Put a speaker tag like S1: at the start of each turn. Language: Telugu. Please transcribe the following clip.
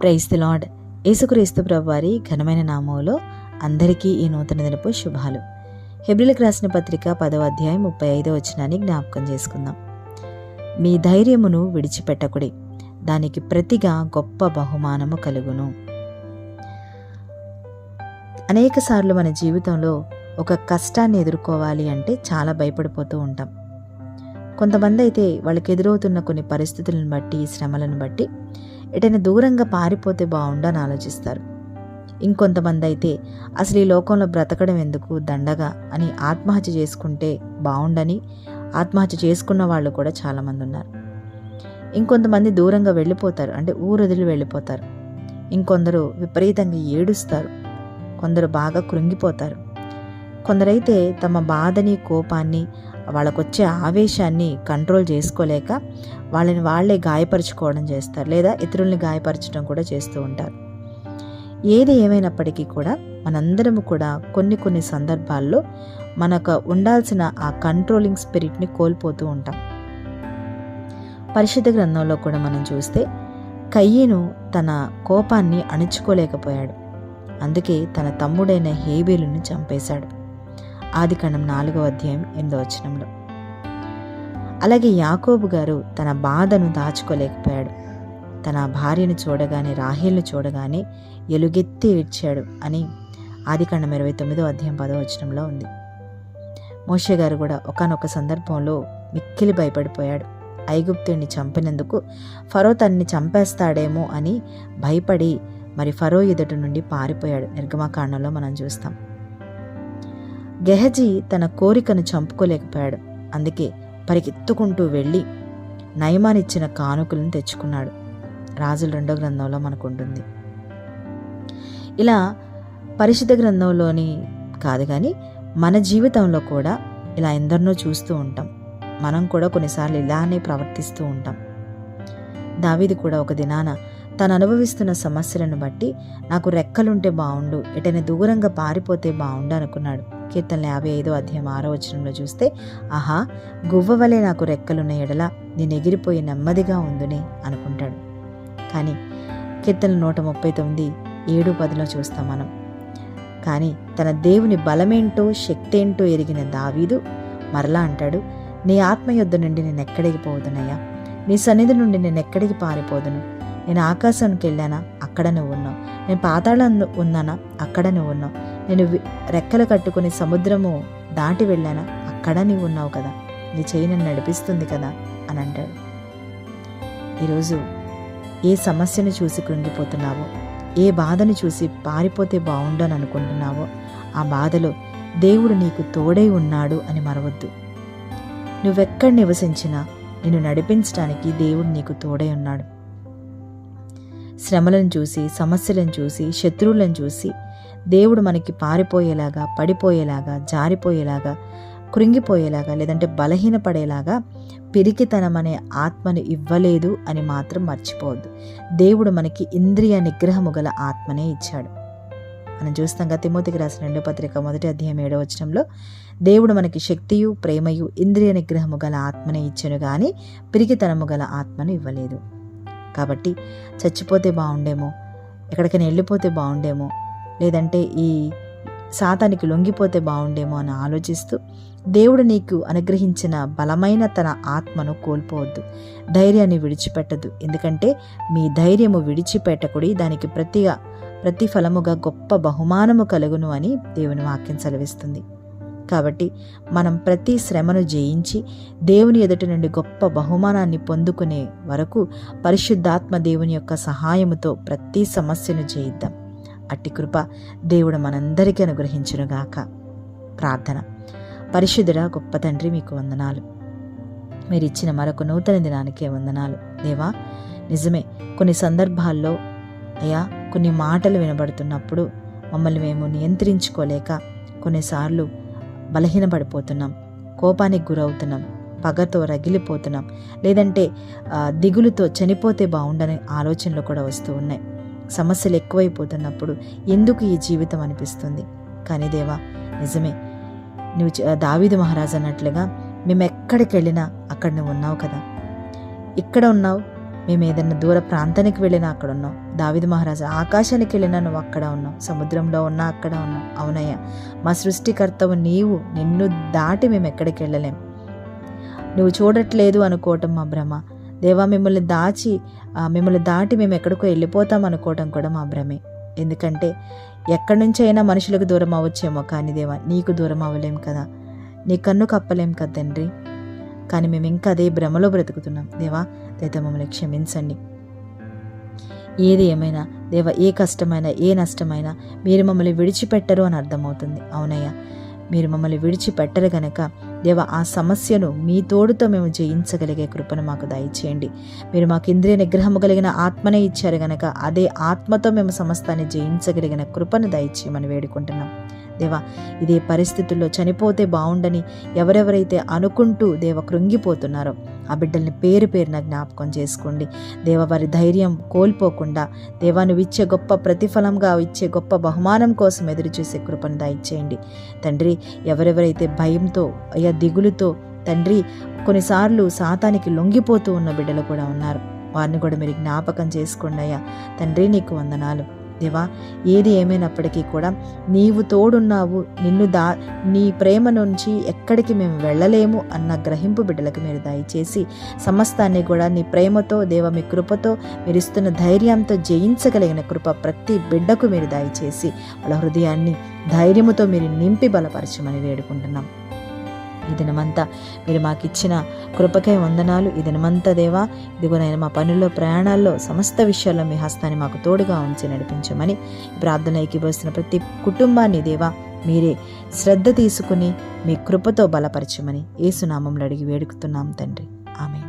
S1: ప్రైజ్ ది లార్డ్ యేసుక్రీస్తు ప్రభువారి ఘనమైన నామంలో అందరికీ ఈ నూతన దినపు శుభాలు. హెబ్రిలకు రాసిన పత్రిక పదవ అధ్యాయం ముప్పై ఐదో వచనాన్ని జ్ఞాపకం చేసుకుందాం. మీ ధైర్యమును విడిచిపెట్టకుడి. దానికి ప్రతిగా గొప్ప బహుమానము కలుగును. అనేకసార్లు మన జీవితంలో ఒక కష్టాన్ని ఎదుర్కోవాలి అంటే చాలా భయపడిపోతూ ఉంటాం. కొంతమంది అయితే వాళ్ళకి ఎదురవుతున్న కొన్ని పరిస్థితులను బట్టి శ్రమలను బట్టి ఎటైనా దూరంగా పారిపోతే బాగుండని ఆలోచిస్తారు. ఇంకొంతమంది అయితే అసలు ఈ లోకంలో బ్రతకడం ఎందుకు? దండగా? అని ఆత్మహత్య చేసుకుంటే బాగుండని ఆత్మహత్య చేసుకున్న వాళ్ళు కూడా చాలామంది ఉన్నారు ఇంకొంతమంది దూరంగా వెళ్ళిపోతారు. అంటే ఊరొదిలి వెళ్ళిపోతారు. ఇంకొందరు విపరీతంగా ఏడుస్తారు. కొందరు బాగా కృంగిపోతారు. కొందరైతే తమ బాధని కోపాన్ని వాళ్ళకొచ్చే ఆవేశాన్ని కంట్రోల్ చేసుకోలేక వాళ్ళని వాళ్ళే గాయపరచుకోవడం చేస్తారు లేదా ఇతరుల్ని గాయపరచడం కూడా చేస్తూ ఉంటారు. ఏది ఏమైనప్పటికీ కూడా మనందరము కూడా కొన్ని కొన్ని సందర్భాల్లో మనకు ఉండాల్సిన ఆ కంట్రోలింగ్ స్పిరిట్ని కోల్పోతూ ఉంటాం. పరిశుద్ధ గ్రంథంలో కూడా మనం చూస్తే కయ్యను తన కోపాన్ని అణుచుకోలేకపోయాడు. అందుకే తన తమ్ముడైన హేబేలుని చంపేశాడు. ఆదికాండం నాలుగవ అధ్యాయం ఎనిమిదో వచనంలో. అలాగే యాకోబు గారు తన బాధను దాచుకోలేకపోయాడు. తన భార్యను చూడగానే రాహేల్ను చూడగానే ఎలుగెత్తి ఏడ్చాడు అని ఆదికాండం ఇరవై తొమ్మిదో అధ్యాయం పదో వచనంలో ఉంది. మోషే గారు కూడా ఒకనొక సందర్భంలో మిక్కిలి భయపడిపోయాడు. ఐగుప్తుడిని చంపినందుకు ఫరో తనని చంపేస్తాడేమో అని భయపడి మరి ఫరో ఎదుటి నుండి పారిపోయాడు. నిర్గమాకాండంలో మనం చూస్తాం. గెహజీ తన కోరికను చంపుకోలేకపోయాడు. అందుకే పరిగెత్తుకుంటూ వెళ్ళి నయమానిచ్చిన కానుకలను తెచ్చుకున్నాడు. రాజుల రెండో గ్రంథంలో మనకు ఉంటుంది ఇలా పరిశుద్ధ గ్రంథంలోని కాదు కానీ మన జీవితంలో కూడా ఇలా ఎందరినో చూస్తూ ఉంటాం. మనం కూడా కొన్నిసార్లు ఇలానే ప్రవర్తిస్తూ ఉంటాం. దావీది కూడా ఒక దినాన తను అనుభవిస్తున్న సమస్యలను బట్టి నాకు రెక్కలుంటే బాగుండు ఇటని దూరంగా పారిపోతే బాగుండు అనుకున్నాడు. కీర్తనలు యాభై ఐదో అధ్యాయం ఆరో వచనంలో చూస్తే ఆహా గువ్వ వలె నాకు రెక్కలున్న ఎడల నేను ఎగిరిపోయి నెమ్మదిగా ఉందునే అనుకుంటాడు. కానీ కీర్తన నూట ముప్పై తొమ్మిది ఏడు పదిలో చూస్తాం మనం. కానీ తన దేవుని బలమేంటో శక్తేంటో ఎరిగిన దావీదు మరలా అంటాడు నీ ఆత్మయుద్ధ నుండి నేను ఎక్కడికి పోదునయ్యా? నీ సన్నిధి నుండి నేను ఎక్కడికి పారిపోదును? నేను ఆకాశానికి వెళ్ళానా? అక్కడ నువ్వు ఉన్నావు. నేను పాతాళంలో ఉన్నానా? అక్కడ నువ్వు ఉన్నావు. నేను రెక్కలు కట్టుకుని సముద్రము దాటి వెళ్ళానా? అక్కడ నీవు ఉన్నావు కదా. నీ చేయి నన్ను నడిపిస్తుంది కదా? అని అంటాడు. ఈరోజు ఏ సమస్యను చూసి కృంగిపోతున్నావో ఏ బాధను చూసి పారిపోతే బాగుండని అనుకుంటున్నావో ఆ బాధలో దేవుడు నీకు తోడై ఉన్నాడు అని మరవద్దు. నువ్వెక్కడ నివసించినా నిన్ను నడిపించడానికి దేవుడు నీకు తోడై ఉన్నాడు. శ్రమలను చూసి సమస్యలను చూసి శత్రువులను చూసి దేవుడు మనకి పారిపోయేలాగా పడిపోయేలాగా జారిపోయేలాగా కృంగిపోయేలాగా లేదంటే బలహీనపడేలాగా పిరికితనం అనే ఆత్మను ఇవ్వలేదు అని మాత్రం మర్చిపోవద్దు. దేవుడు మనకి ఇంద్రియ నిగ్రహము గల ఆత్మనే ఇచ్చాడు. మనం చూస్తాం తిమోతికి రాసిన రెండో పత్రిక మొదటి అధ్యాయం ఏడో వచనంలో దేవుడు మనకి శక్తియు ప్రేమయు ఇంద్రియ నిగ్రహము గల ఆత్మనే ఇచ్చెను కానీ పిరికితనము గల ఆత్మను ఇవ్వలేదు. కాబట్టి చచ్చిపోతే బాగుండేమో ఎక్కడికైనా వెళ్ళిపోతే బాగుండేమో లేదంటే ఈ సాతానికి లొంగిపోతే బాగుండేమో అని ఆలోచిస్తూ దేవుడు నీకు అనుగ్రహించిన బలమైన తన ఆత్మను కోల్పోవద్దు ధైర్యాన్ని విడిచిపెట్టదు. ఎందుకంటే మీ ధైర్యము విడిచిపెట్టకుడి దానికి ప్రతిగా ప్రతిఫలముగా గొప్ప బహుమానము కలుగును అని దేవుని వాక్యం సెలవిస్తుంది. కాబట్టి మనం ప్రతి శ్రమను జయించి దేవుని ఎదుటి నుండి గొప్ప బహుమానాన్ని పొందుకునే వరకు పరిశుద్ధాత్మ దేవుని యొక్క సహాయముతో ప్రతి సమస్యను జయిద్దాం. అట్టి కృప దేవుడు మనందరికీ అనుగ్రహించునుగాక. ప్రార్థన. పరిశుద్ధుడ గొప్ప తండ్రి మీకు వందనాలు. మీరు ఇచ్చిన మరొక నూతన దినానికే వందనాలు. దేవా నిజమే కొన్ని సందర్భాల్లో అయ్యా కొన్ని మాటలు వినబడుతున్నప్పుడు మమ్మల్ని మేము నియంత్రించుకోలేక కొన్నిసార్లు బలహీనపడిపోతున్నాం కోపానికి గురవుతున్నాం పగతో రగిలిపోతున్నాం లేదంటే దిగులుతో చనిపోతే బాగుండని ఆలోచనలు కూడా వస్తూ ఉన్నాయి. సమస్యలు ఎక్కువైపోతున్నప్పుడు ఎందుకు ఈ జీవితం అనిపిస్తుంది? కానీ దేవా నిజమే. నువ్వు చ- దావీదు మహారాజు అన్నట్లుగా మేము ఎక్కడికి వెళ్ళినా అక్కడ నువ్వు ఉన్నావు కదా. ఇక్కడ ఉన్నావు మేము ఏదైనా దూర ప్రాంతానికి వెళ్ళినా అక్కడ ఉన్నాం. దావిద మహారాజు ఆకాశానికి వెళ్ళినా నువ్వు అక్కడ ఉన్నావు. సముద్రంలో ఉన్నా అక్కడ ఉన్నావు. అవునయ్యా మా సృష్టికర్తవు నీవు. నిన్ను దాటి మేము ఎక్కడికి వెళ్ళలేం. నువ్వు చూడట్లేదు అనుకోవటం మా భ్రమ. దేవా మిమ్మల్ని దాచి మిమ్మల్ని దాటి మేము ఎక్కడికో వెళ్ళిపోతాం అనుకోవటం కూడా మా భ్రమే. ఎందుకంటే ఎక్కడి నుంచి అయినా మనుషులకు దూరం అవ్వచ్చేమో కానీ దేవా నీకు దూరం అవ్వలేం కదా. నీ కన్ను కప్పలేం కదా తండ్రి? కానీ మేము ఇంకా అదే భ్రమలో బ్రతుకుతున్నాం. దేవా దయతో మమ్మల్ని క్షమించండి. ఏది ఏమైనా దేవ ఏ కష్టమైనా ఏ నష్టమైనా మీరు మమ్మల్ని విడిచిపెట్టరు అని అర్థమవుతుంది. అవునయ్యా మీరు మమ్మల్ని విడిచిపెట్టరు గనక దేవ ఆ సమస్యను మీ తోడుతో మేము జయించగలిగే కృపను మాకు దయచేయండి. మీరు మాకు ఇంద్రియ నిగ్రహము కలిగిన ఆత్మనే ఇచ్చారు గనక అదే ఆత్మతో మేము సమస్తాన్ని జయించగలిగిన కృపను దయచేయమని వేడుకుంటున్నాం. దేవా ఇదే పరిస్థితుల్లో చనిపోతే బాగుండని ఎవరెవరైతే అనుకుంటూ దేవ కృంగిపోతున్నారో ఆ బిడ్డల్ని పేరు పేరున జ్ఞాపకం చేసుకోండి. దేవ వారి ధైర్యం కోల్పోకుండా దేవా నువ్వు ఇచ్చే గొప్ప ప్రతిఫలంగా ఇచ్చే గొప్ప బహుమానం కోసం ఎదురు చూసే కృపను దయచేయండి. తండ్రి ఎవరెవరైతే భయంతో అయ్యా దిగులుతో తండ్రి కొన్నిసార్లు సాతానికి లొంగిపోతూ ఉన్న బిడ్డలు కూడా ఉన్నారు. వారిని కూడా మీరు జ్ఞాపకం చేసుకోండి అయ్యా. తండ్రి నీకు వందనాలు. దేవా ఏది ఏమైనప్పటికీ కూడా నీవు తోడున్నావు నిన్ను దా నీ ప్రేమ నుంచి ఎక్కడికి మేము వెళ్ళలేము అన్న గ్రహింపు బిడ్డలకు మీరు దయచేసి సమస్తాన్ని కూడా నీ ప్రేమతో దేవ మీ కృపతో మీరు ఇస్తున్న ధైర్యంతో జయించగలిగిన కృప ప్రతి బిడ్డకు మీరు దయచేసి వాళ్ళ హృదయాన్ని ధైర్యముతో మీరు నింపి బలపరచమని వేడుకుంటున్నాం. ఈ దినమంతా మీరు మాకు ఇచ్చిన కృపకై వందనాలు. ఈ దినమంతా దేవా ఇదిగో నేను మా పనుల్లో ప్రయాణాల్లో సమస్త విషయాల్లో మీ హస్తాన్ని మాకు తోడుగా ఉంచి నడిపించమని ప్రార్థన ఏకీభవిస్తున్న ప్రతి కుటుంబాన్ని దేవా మీరే శ్రద్ధ తీసుకుని మీ కృపతో బలపరచమని ఏసునామంలో అడిగి వేడుకుతున్నాం తండ్రి. ఆమె